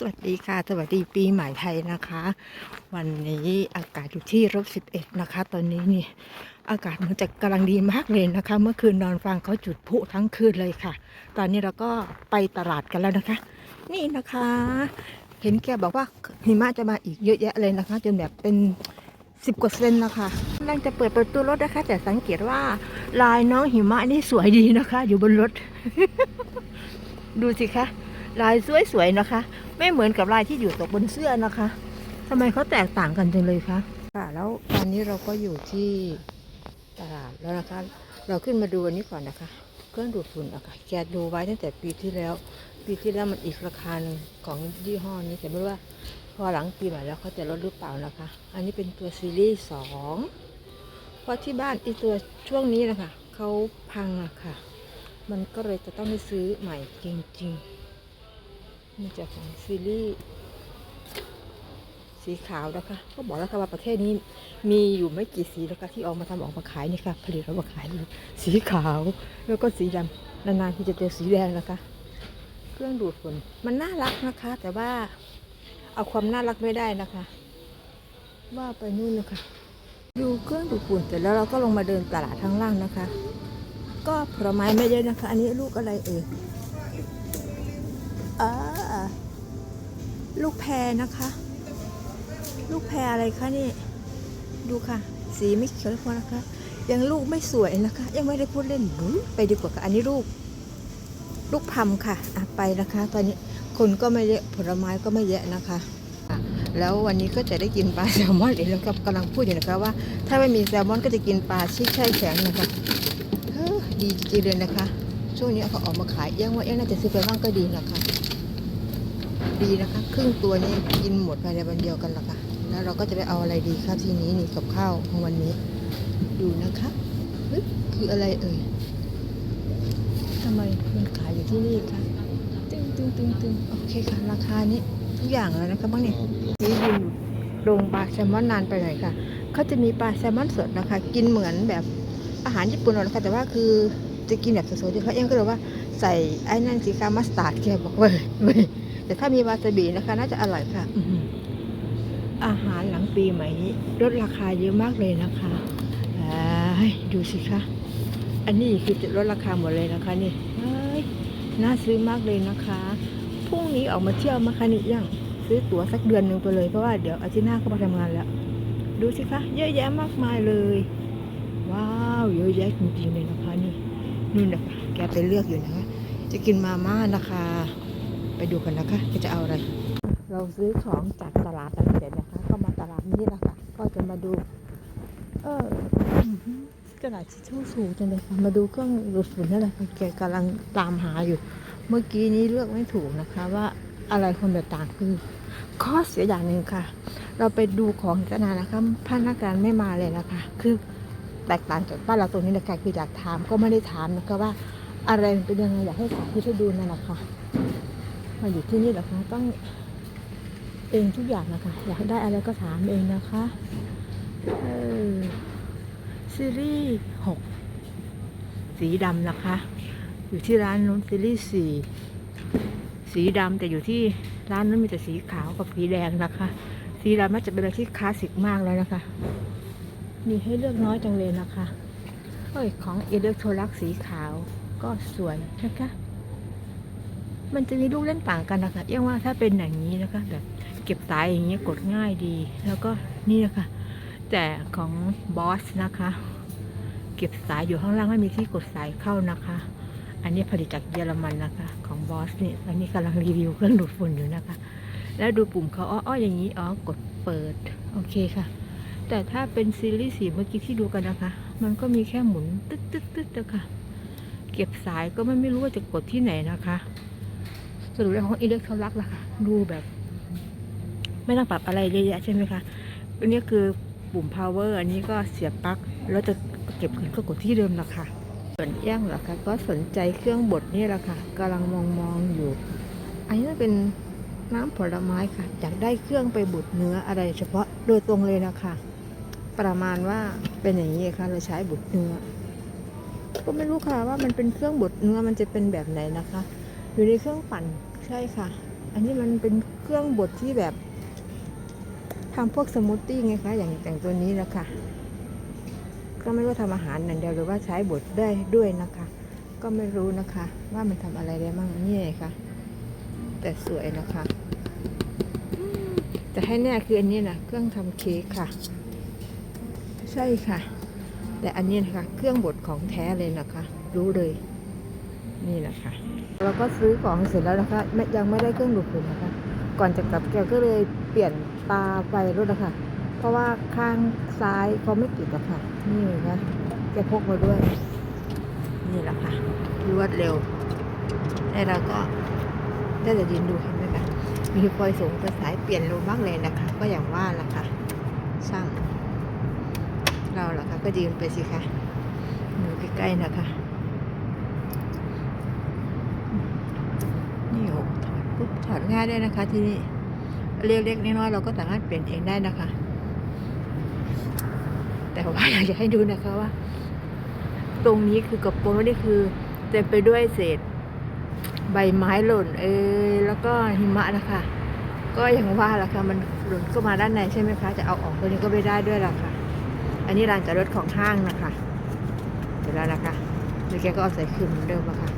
สวัสดีค่ะ สวัสดีปีใหม่ไทยนะคะ วันนี้อากาศอยู่ที่ลบสิบเอ็ดนะคะ ตอนนี้นี่อากาศมันจะกำลังดีมากเลยนะคะ เมื่อคืนนอนฟังเขาจุดพุทั้งคืนเลยค่ะ ตอนนี้เราก็ไปตลาดกันแล้วนะคะ นี่นะคะ เห็นแกบอกว่าหิมะจะมาอีกเยอะแยะเลยนะคะ จนแบบเป็นสิบกว่าเซนนะคะกำลังจะเปิดประตูรถนะคะ แต่สังเกตว่าลายน้องหิมะนี่สวยดีนะคะ อยู่บนรถ ดูสิคะลายสวยๆนะคะ ไม่เหมือนกับลายที่อยู่ตกบนเสื้อนะคะทำไมเขาแตกต่างกันจังเลยคะค่ะแล้วตอนนี้เราก็อยู่ที่ตลาดแล้วนะคะ เราขึ้นมาดูอันนี้ก่อนนะคะ เครื่องดูดฝุ่นอะค่ะแกดูไว้ตั้งแต่ปีที่แล้ว ปีที่แล้วมันอีกราคาหนึ่งของยี่ห้อนี้แต่ไม่รู้ว่าพอหลังปีใหม่แล้วเขาจะลดหรือเปล่านะคะ อันนี้เป็นตัวซีรีส์สองเพราะที่บ้านอีตัวช่วงนี้นะคะเขาพังอะค่ะ มันก็เลยจะต้องไปซื้อใหม่จริง ๆ นี่จะของซีรีส์สีขาวนะคะ ก็บอกแล้วค่ะว่าประเทศนี้มีอยู่ไม่กี่สีแล้วค่ะที่ออกมาทำออกมาขายนี่ค่ะผลิตออกมาขายเลยสีขาวแล้วก็สีดำนานๆที่จะเจอสีแดงนะคะ เครื่องดูดฝุ่นมันน่ารักนะคะ แต่ว่าเอาความน่ารักไม่ได้นะคะ ว่าไปนู่นนะคะดูเครื่องดูดฝุ่นเสร็จแล้วเราก็ลงมาเดินตลาดข้างล่างนะคะ ก็ผลไม้ไม่เยอะนะคะ อันนี้ลูกอะไรเอ่ยอ่า ลูกแพรนะคะ ลูกแพรอะไรคะนี่ ดูค่ะ สีไม่เขียวพอนะคะ ยังลูกไม่สวยนะคะ ยังไม่ได้พูดเล่นไปดีกว่าค่ะอันนี้ลูก ลูกพัมค่ะอะไปนะคะ ตอนนี้คนก็ไม่เยอะผลไม้ก็ไม่เยอะนะคะแล้ววันนี้ก็จะได้กินปลาแซลมอนอีกแล้วครับกำลังพูดอยู่นะคะว่า ถ้าไม่มีแซลมอนก็จะกินปลาชิกแช่แข็งนะคะเฮ้อดีจริงๆเลยนะคะ ช่วงนี้เขาออกมาขายยังว่าเอี้ยังน่าจะซื้อไปบ้างก็ดีนะคะ ดีนะคะ ครึ่งตัวนี้กินหมดภายในวันเดียวกันละค่ะ แล้วเราก็จะไปเอาอะไรดีครับทีนี้นี่กับข้าวของวันนี้ ดูนะคะคืออะไรเอ่ยทำไมมันขายอยู่ที่นี่คะตึงตึงตึงตึงโอเคค่ะ ราคานี้ทุกอย่างเลยนะคะบ้างเนี่ยนี่ยืนโรงปลาแซลมอนนานไปหน่อยค่ะเขาจะมีปลาแซลมอนสดนะคะ กินเหมือนแบบอาหารญี่ปุ่นเลยนะคะแต่ว่าคือจะกินแบบสดๆที่เขาเองก็เลยว่าใส่ไอ้นั่นสีคามัสตาร์ดแกบอกว้ยเว้ย แต่ถ้ามีวาซาบินะคะ น่าจะอร่อยค่ะอาหารหลังปีใหม่นี้ลดราคาเยอะมากเลยนะคะดูสิคะ อันนี้คือจะลดราคาหมดเลยนะคะนี่น่าซื้อมากเลยนะคะ พรุ่งนี้ออกมาเที่ยวมาคะนี่ยังซื้อตั๋วสักเดือนหนึ่งไปเลยเพราะว่าเดี๋ยวอาทิตย์หน้าก็มาทำงานแล้ว ดูสิคะเยอะแยะมากมายเลย ว้าวเยอะแยะจริงๆเลยนะคะนี่นู่นนะคะแกไปเลือกอยู่นะคะ จะกินมาม่านะคะ ไปดูกันนะคะจะเอาอะไร เราซื้อของจากตลาดอะไรเสร็จนะคะ ก็มาตลาดนี้แหละค่ะก็จะมาดู เออกระดาษทิชชู่สูงจังเลยค่ะมาดูเครื่องดูดฝุ่นนั่นแหละค่ะแกกำลังตามหาอยู่ เมื่อกี้นี้เลือกไม่ถูกนะคะ ว่าอะไรคนแตกต่างคือข้อเสียอย่างหนึ่งค่ะ เราไปดูของกันนานนะคะพนักงานไม่มาเลยนะคะ คือแตกต่างจากบ้านเราตรงนี้นะคะคืออยากถามก็ไม่ได้ถามนะคะว่าอะไรเป็นยังไงอยากให้สาธิตให้ดูนั่นแหละค่ะ มาอยู่ที่นี่เหรอคะต้องเองทุกอย่างนะคะอยากได้อะไรก็ถามเองนะคะเออซีรีส์หกสีดำนะคะ อยู่ที่ร้านนู้นซีรีส์สี่สีดำแต่อยู่ที่ร้านนู้นมีแต่สีขาวกับสีแดงนะคะ สีดำน่าจะเป็นอะไรที่คลาสสิกมากเลยนะคะ มีให้เลือกน้อยจังเลยนะคะเอ้ยของอิเล็กโทรลักสีขาวก็สวยนะคะ มันจะมีลูกเล่นต่างกันนะคะเรียกว่าถ้าเป็นอย่างนี้นะคะแบบเก็บสายอย่างนี้ยกดง่ายดี แล้วก็นี่นะคะแต่ของบอสนะคะ เก็บสายอยู่ข้างล่างไม่มีที่กดสายเข้านะคะ อันนี้ผลิตจากเยอรมันนะคะ ของบอสนี่อันนี้กำลังรีวิวเครื่องดูดฝุ่นอยู่นะคะ แล้วดูปุ่มเขาอ้ออย่างนี้อ๋อกดเปิดโอเคค่ะแต่ถ้าเป็นซีรีส์สีเมื่อกี้ที่ดูกันนะคะ มันก็มีแค่หมุนตึ๊ดตึ๊ดตึ๊ดนะคะ เก็บสายก็ไม่ไม่รู้ว่าจะกดที่ไหนนะคะ สรุปแล้วของอิเล็กทรลักส์ล่ะค่ะ ดูแบบ ไม่ต้องปรับอะไรเยอะแยะใช่ไหมคะอันนี้คือปุ่ม power อันนี้ก็เสียบปลั๊กแล้วจะเก็บคืนก็กดที่เดิมละค่ะ ส่วนเอี้ยงเหรอคะก็สนใจเครื่องบดนี่แหละค่ะกำลังมองมองอยู่ อันนี้เป็นน้ำผลไม้ค่ะอยากได้เครื่องไปบดเนื้ออะไรเฉพาะโดยตรงเลยนะคะ ประมาณว่าเป็นอย่างนี้ค่ะเราใช้บดเนื้อ ก็ไม่รู้ค่ะว่ามันเป็นเครื่องบดเนื้อมันจะเป็นแบบไหนนะคะ อยู่ในเครื่องปั่นใช่ค่ะ อันนี้มันเป็นเครื่องบดที่แบบทำพวกสมูทตี้ไงคะ อย่างอย่งตัวนี้นะคะ ก็ไม่ว่าทำอาหารอย่างเดียวหรือว่าใช้บดได้ด้วยนะคะ ก็ไม่รู้นะคะ ว่ามันทำอะไรได้บ้างนี่ไงคะแต่สวยนะคะแต่ให้แน่คืออันนี้นะเครื่องทำเค้กค่ะ ใช่ค่ะ แต่อันนี้นะคะ เครื่องบดของแท้เลยนะคะ รู้เลย นี่นะคะ เราก็ซื้อของเสร็จแล้วนะคะยังไม่ได้เครื่องดูดฝุ่นนะคะ ก่อนจะกลับแกก็เลยเปลี่ยนตาไฟรถนะคะเพราะว่าข้างซ้ายเขาไม่ติดอะค่ะ นี่นะแกพกมาด้วย นี่แหละค่ะรวดเร็วแล้วเราก็ได้แต่ยืนดูเห็นไหมคะมีไฟสูงไฟสายเปลี่ยนร็วมากเลยนะคะ ก็อย่างว่าล่ะค่ะช่างเราล่ะคะก็ยืนไปสิคะอยู่ใกล้ๆนะคะ นี่โอ้ถอดปุ๊บถอดง่ายได้นะคะ ที่นี่เล็กๆน้อยๆเราก็สามารถเปลี่ยนเองได้นะคะ แต่ว่าอยากจะให้ดูนะคะว่า ตรงนี้คือกระโปรงนี่คือเต็มไปด้วยเศษ ใบไม้หล่น เอยแล้วก็หิมะนะคะก็อย่างว่าล่ะค่ะมันหล่นเข้ามาด้านในใช่ไหมคะ จะเอาออกตัวนี้ก็ไม่ได้ด้วยล่ะค่ะ อันนี้ลานจอดรถของห้างนะคะเดี๋ยวแล้วนะคะเดี๋ยวแกก็เอาใส่คืนเหมือนเดิมอะค่ะ